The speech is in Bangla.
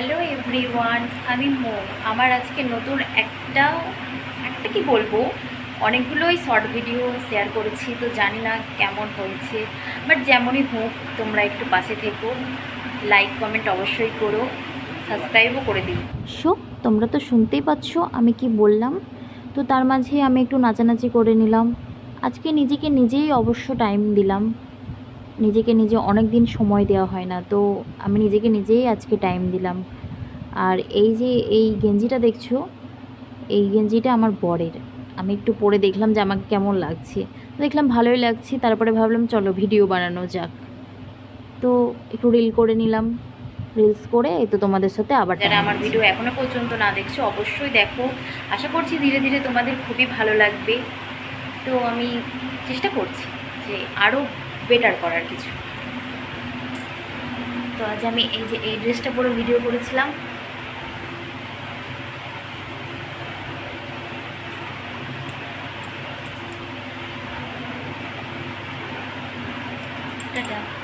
হ্যালো এভরিওয়ান আমি মো আমার আজকে নতুন একটা একটা কি বলব? অনেকগুলোই শর্ট ভিডিও শেয়ার করেছি, তো জানি না কেমন হয়েছে। বাট যেমনই হোক, তোমরা একটু পাশে থেকো। লাইক কমেন্ট অবশ্যই করো। সাবস্ক্রাইবও করে দিও। শো তোমরা তো শুনতেই পাচ্ছ আমি কি বললাম? তো তার মাঝে আমি একটু নাচানাচি করে নিলাম। আজকে নিজেকে নিজেই অবশ্য টাইম দিলাম। নিজেকে নিজে অনেক দিন সময় দেওয়া হয় না। তো আমি নিজেকে নিজেই আজকে টাইম দিলাম। আর এই যে এই গেঞ্জিটা দেখছ এই গেঞ্জিটা আমার বরের। আমি একটু পরে দেখলাম যে আমাকে কেমন লাগছে। দেখলাম ভালোই লাগছে তারপরে ভাবলাম চলো ভিডিও বানানো যাক। তো একটু রিল করে নিলাম। রিলস করে এই তো তোমাদের সাথে আবার যারা আমার ভিডিও এখনও পর্যন্ত না দেখছ অবশ্যই দেখো। আশা করছি ধীরে ধীরে তোমাদের খুবই ভালো লাগবে। তো আমি চেষ্টা করছি যে আরও বেটার করার কিছু। তো আজ আমি এই যে এই ড্রেসটা পরে ভিডিও করেছিলাম। টাটা।